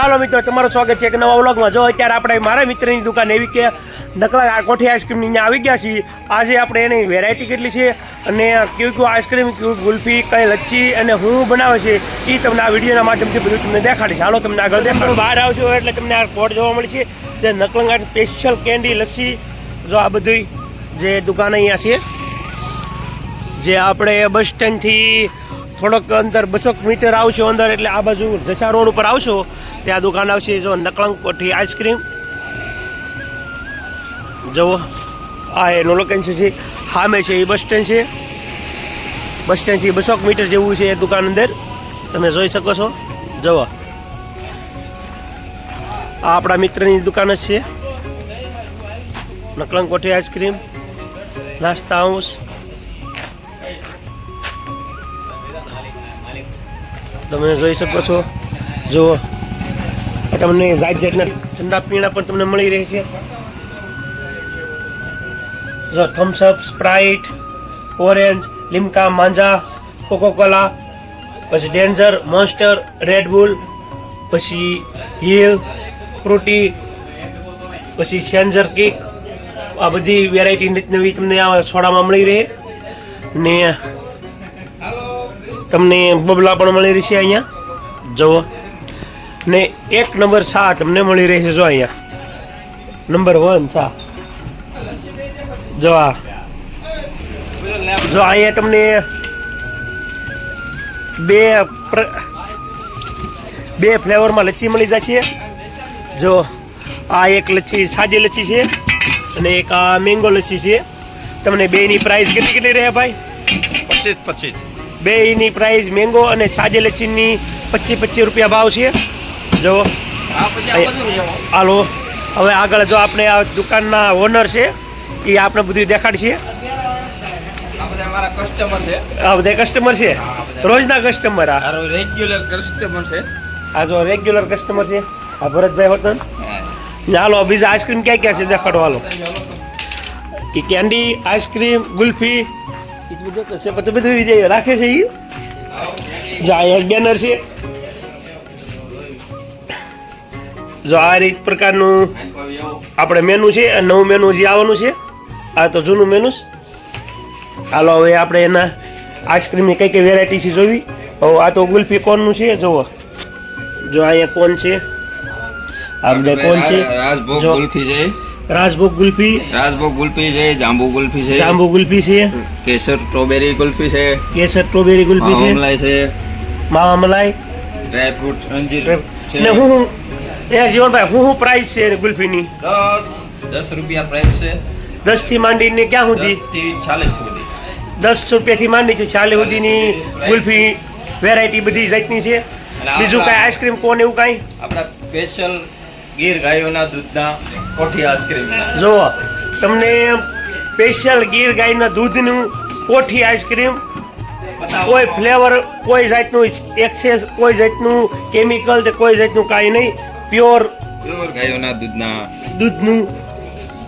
હાલો મિત્રો તમારું સ્વાગત છે એક નવા વ્લોગમાં. જો અત્યારે આપણે મારા મિત્રની દુકાન એવી કે નકલા કોઠી આઈસ્ક્રીમની અહીંયા આવી ગયા છીએ. આજે આપણે એની વેરાયટી કેટલી છે અને કયું કયું આઈસ્ક્રીમ કયું ગુલ્ફી કઈ લચ્છી અને હું બનાવે છે એ તમને આ વિડીયોના માધ્યમથી બધું તમને દેખાડીશ. હાલો તમને આગળ દેખાડો. બહાર આવશો એટલે તમને આ કોડ જોવા મળશે જે નકલંગા સ્પેશિયલ કેન્ડી લસ્સી. જો આ બધી જે દુકાન અહીંયા છે જે આપણે બસ સ્ટેન્ડથી થોડોક અંદર બસો મીટર આવશો અંદર એટલે આ બાજુ જસા રોડ ઉપર આવશો, ત્યાં દુકાન આવશે જો નકળંગ કોઠી આઈસ્ક્રીમ. જુઓ, આ એનું લોકેશન છે હામે છે એ બસ સ્ટેન્ડ છે. બસ સ્ટેન્ડથી બસો મીટર જેવું છે એ દુકાન અંદર. તમે જોઈ શકો છો. જુઓ. આ આપણા મિત્રની દુકાન જ છે. નકળંગ કોઠી આઈસ્ક્રીમ, નાસ્તા હાઉસ. તમે જોઈ શકો છો. જુઓ. તમને જાત જાતના ઠંડા પીણા પણ તમને મળી રહે છે. જો Thums Up Sprite orange Limca Maaza Coca Cola પછી ડેન્જર મોન્સ્ટર રેડબુલ પછી હિલ ફ્રૂટી પછી સેન્જર કેક આ બધી વેરાયટી નવી તમને આ સોડામાં મળી રહે. ને તમને બબલા પણ મળી રહેશે અહીંયા. જુઓ. ને એક નંબર સા તમને મળી રહેશે, જો અહીંયા. નંબર વન સા જો આ. જો અહીંયા તમને બે બે ફ્લેવરમાં લચ્છી મળી જશે. જો આ એક લચ્છી, સાદી લચ્છી છે અને એક આ મેંગો લચ્છી છે. તમને બેની પ્રાઇસ કેટલી કેટલી રહે ભાઈ? પચીસ પચીસ. બેની પ્રાઇસ મેંગો અને છાજે લચ્છીની પચીસ પચીસ રૂપિયા ભાવ છે. જો હાલો હવે આગળ જો આપણે આ દુકાનના ઓનર છે એ આપણે બધું દેખાડશે. આ બધા કસ્ટમર છે. રોજના કસ્ટમર આ? રેગ્યુલર કસ્ટમર છે. આ જો રેગ્યુલર કસ્ટમર છે? આ ભરતભાઈ હોતન ને હાલો બીજા આઈસ્ક્રીમ ક્યાં ક્યાં છે? દેખાડો હાલો. કેન્ડી આઈસ્ક્રીમ ગુલ્ફી એ બધું તો છે તમે બધું જે રાખે છે એ જો આ એક બેનર છે. જો આ રીત પ્રકારનું આપણે મેનુ છે અને નવું મેનુ જે આવવાનું છે આ તો જૂનું મેનુ છે. હાલો હવે આપણે એના આઈસ્ક્રીમની કઈ કઈ વેરાયટી છે જોવી? હવે આ તો ગુલ્ફી કોનનું છે જુઓ. જો અહીંયા કોન છે. આપણે કોન છે. રાજભોગ ગુલ્ફી છે. રાજભોગ ગુલ્ફી. રાજભોગ ગુલ્ફી છે જાંબુ ગુલ્ફી છે જાંબુ ગુલ્ફી છે. કેસર સ્ટ્રોબેરી ગુલ્ફી છે કેસર સ્ટ્રોબેરી ગુલ્ફી છે. મલાઈ છે. માવા મલાઈ. ડ્રાય ફ્રૂટ અંજીર ને હું હું એ જીવનભાઈ હું હું પ્રાઇસ છે ગુલ્ફીની? 10 10 રૂપિયા પ્રાઇસ છે. 10 થી માંડીને ક્યાં સુધી? 10 થી ચાલીસ સુધી. દસ રૂપિયાથી માંડી છે ચાલી સુધીની ગુલ્ફી વેરાયટી બધી જાતની છે. બીજું કાંઈ આઈસ્ક્રીમ કોણ એવું કાંઈ? આપણા સ્પેશિયલ ગીર ગાયોના દૂધના કોઠી આઈસ્ક્રીમ જુઓ તમને સ્પેશિયલ ગીર ગાયના દૂધનું કોઠી આઈસ્ક્રીમ કોઈ ફ્લેવર કોઈ જાતનું એક્સેસ કોઈ જાતનું કેમિકલ કે કોઈ જાતનું કાંઈ નહીં પ્યોર પ્યોર ગાયોના દૂધના. દૂધનું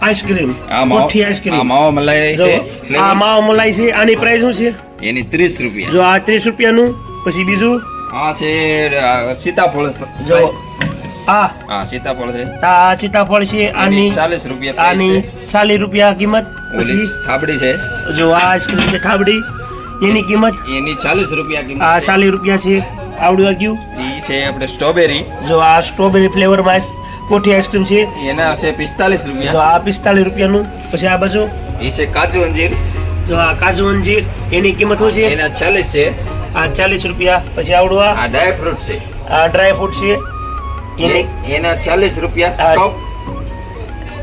આઈસ્ક્રીમ માવો આઈસ્ક્રીમ. માવો મલાઈ છે. આ. માવા મલાઈ છે આની પ્રાઇસ શું છે? એની ત્રીસ રૂપિયા. જો આ ત્રીસ રૂપિયાનું પછી બીજું? આ છે સીતાફળ જો આ હા સીતાફળ છે. આ સીતાફળ છે આની ચાલીસ રૂપિયા આની છે. ચાલીસ રૂપિયા કિંમત પછી થાબડી છે. જો આ આઈસ્ક્રીમ છે થાબડી એની કિંમત એની ચાલીસ રૂપિયા કિંમત આ છે. ચાલીસ રૂપિયા છે આવડું ગયું ઈ છે આપણે સ્ટ્રોબેરી. જો આ સ્ટ્રોબેરી ફ્લેવરમાં કોઠી આઈસ્ક્રીમ છે. એના છે પિસ્તાલીસ જો આ પિસ્તાલીસ રૂપિયાનું પછી આ બાજુ. ઈ છે કાજુ અંજીર. જો આ કાજુ અંજીર એની કિંમત શું છે? એના ચાલીસ છે. આ ચાલીસ રૂપિયા પછી આવડું આ. આ ડ્રાય ફ્રૂટ છે. આ ડ્રાય ફ્રૂટ છે. એની ચાલીસ રૂપિયા આ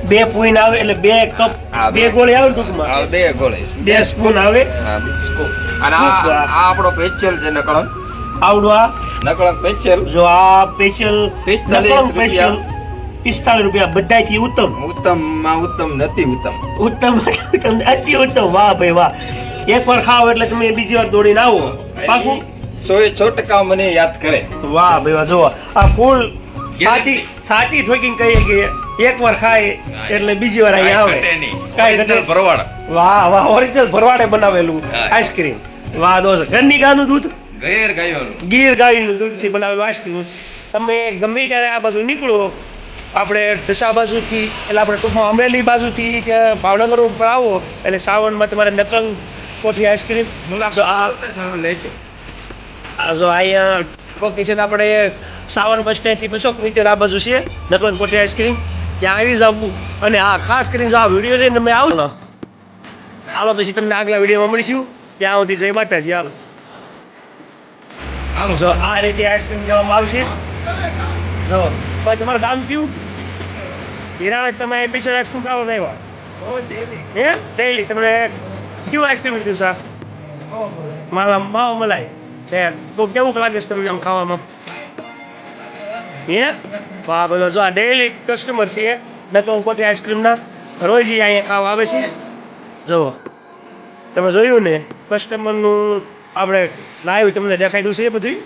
બે પૂઈન આવે એટલે બે કપ બે. ગોળી આવે ટૂંકમાં? બે ગોળે. બે સ્પૂન આવે. અને આ આપણો સ્પેશિયલ છે નકળંગ આવડું આ? નકળંગ સ્પેશિયલ જો આ સ્પેશિયલ 45 સ્પેશિયલ પિસ્તાલીસ રૂપિયા બધાથી ઉત્તમ? ઉત્તમમાં ઉત્તમ નથી ઉત્તમ. ઉત્તમ ઉત્તમ અતિ ઉત્તમ. વાહ ભાઈ વાહ. એક વાર ખાઓ એટલે તમે બીજી વાર દોડીને આવો. પાકું? સો એ સો ટકા મને યાદ કરે. વાહ ભાઈ વાહ જો આ ફૂલ સાચી સાચી ઠોકીને કહીએ કે એક વાર ખાય એટલે બીજી વાર અહીં આવે. કાંઈ ઘટે ભરવાડ. વાહ વાહ ઓરિજિનલ ભરવાડે બનાવેલું આઈસ્ક્રીમ વાહ દોસ્ત ઘરની ગાનું દૂધ? ગેર ગાયનું. ગીર ગાયનું દૂધથી બનાવેલું આઈસ્ક્રીમ તમે ગમે ત્યારે આ બાજુ નીકળો આપણે ઢસા બાજુથી એટલે આપણે ટૂંકમાં અમરેલી બાજુથી કે ભાવનગર ઉપર આવો એટલે શ્રાવણમાં તમારે નકલ કોઠી આઈસ્ક્રીમ તો આ આ જો અહીંયા લોકેશન આપણે સાવન બસ સ્ટેન્ડથી બસો મીટર આ બાજુ છે નકલન કોટી આઈસ્ક્રીમ. ત્યાં આવી જવું અને આ ખાસ કરીને જો આ વીડિયો છે ને તમે આવો ને. હાલો પછી તમને આગલા વિડીયોમાં મળીશું. ત્યાં સુધી જય માતાજી. હાલો. આમ જો આ રીતે આઈસ્ક્રીમ લેવામાં આવશે. જો ભાઈ તમારું ગામ કયું? હિરાણ તમે એપિસોડ આઈસ્ક્રીમ ખાવા આવ્યા? હે? ડેલી તમને કયું આઈસ્ક્રીમ લીધું સર મારા માવ મલાઈ. તો કેવું લાગે છે તમને આમ ખાવામાં? હે? વાહ બોલો જો આ ડેલી કસ્ટમર છે ન તો હું પોતે આઈસ્ક્રીમના રોજ અહીંયા ખાવા આવે છે. જુઓ, તમે જોયું ને કસ્ટમરનું આપણે લાઈવ તમને દેખાડ્યું છે બધું